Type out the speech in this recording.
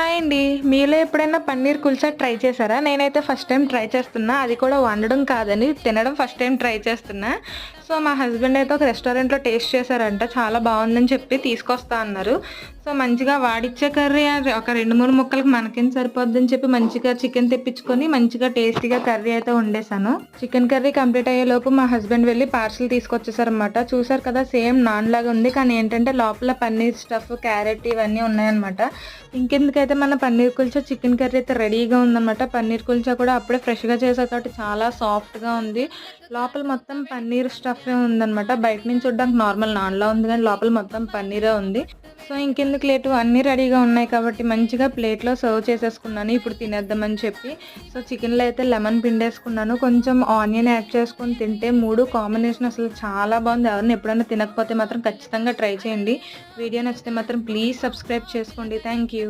Hi అండి. మీలో ఎప్పుడైనా పన్నీర్ కుల్చా ట్రై చేశారా? నేనైతే ఫస్ట్ టైం ట్రై చేస్తున్నా. అది కూడా వండడం కాదని తినడం ఫస్ట్ టైం ట్రై చేస్తున్నా. సో మా హస్బెండ్ అయితే ఒక రెస్టారెంట్లో టేస్ట్ చేశారంట. చాలా బాగుందని చెప్పి తీసుకొస్తా అన్నారు. సో మంచిగా వాడిచ్చే కర్రీ అది. ఒక రెండు మూడు ముక్కలకి మనకేం సరిపోద్దని చెప్పి మంచిగా చికెన్ తెప్పించుకొని మంచిగా టేస్టీగా కర్రీ అయితే వండేసాను చికెన్ కర్రీ కంప్లీట్ అయ్యే లోపు మా హస్బెండ్ వెళ్ళి పార్సిల్ తీసుకొచ్చేసారనమాట చూసారు కదా సేమ్ నాన్ లాగా ఉంది. కానీ ఏంటంటే లోపల పన్నీర్ స్టఫ్ క్యారెట్ ఇవన్నీ ఉన్నాయన్నమాట. ఇంకెందుకైతే మన పన్నీర్ కుల్చా చికెన్ కర్రీ అయితే రెడీగా ఉందన్నమాట. పన్నీర్ కుల్చా కూడా అప్పుడే ఫ్రెష్గా చేసే కాబట్టి చాలా సాఫ్ట్గా ఉంది. లోపల మొత్తం పన్నీర్ స్టఫే ఉందన్నమాట. బయట నుంచి చూడడానికి నార్మల్ నాన్లా ఉంది కానీ లోపల మొత్తం పన్నీరే ఉంది. సో ఇంకెందుకు లేటు అన్నీ రెడీగా ఉన్నాయి కాబట్టి మంచిగా ప్లేట్లో సర్వ్ చేసేసుకున్నాను. ఇప్పుడు తినేద్దామని చెప్పి. సో చికెన్లో అయితే లెమన్ పిండేసుకున్నాను. కొంచెం ఆనియన్ యాడ్ చేసుకొని తింటే మూడు కాంబినేషన్ అసలు చాలా బాగుంది. ఎవరిని ఎప్పుడైనా తినకపోతే మాత్రం ఖచ్చితంగా ట్రై చేయండి. వీడియో నచ్చితే మాత్రం ప్లీజ్ సబ్స్క్రైబ్ చేసుకోండి. Thank you.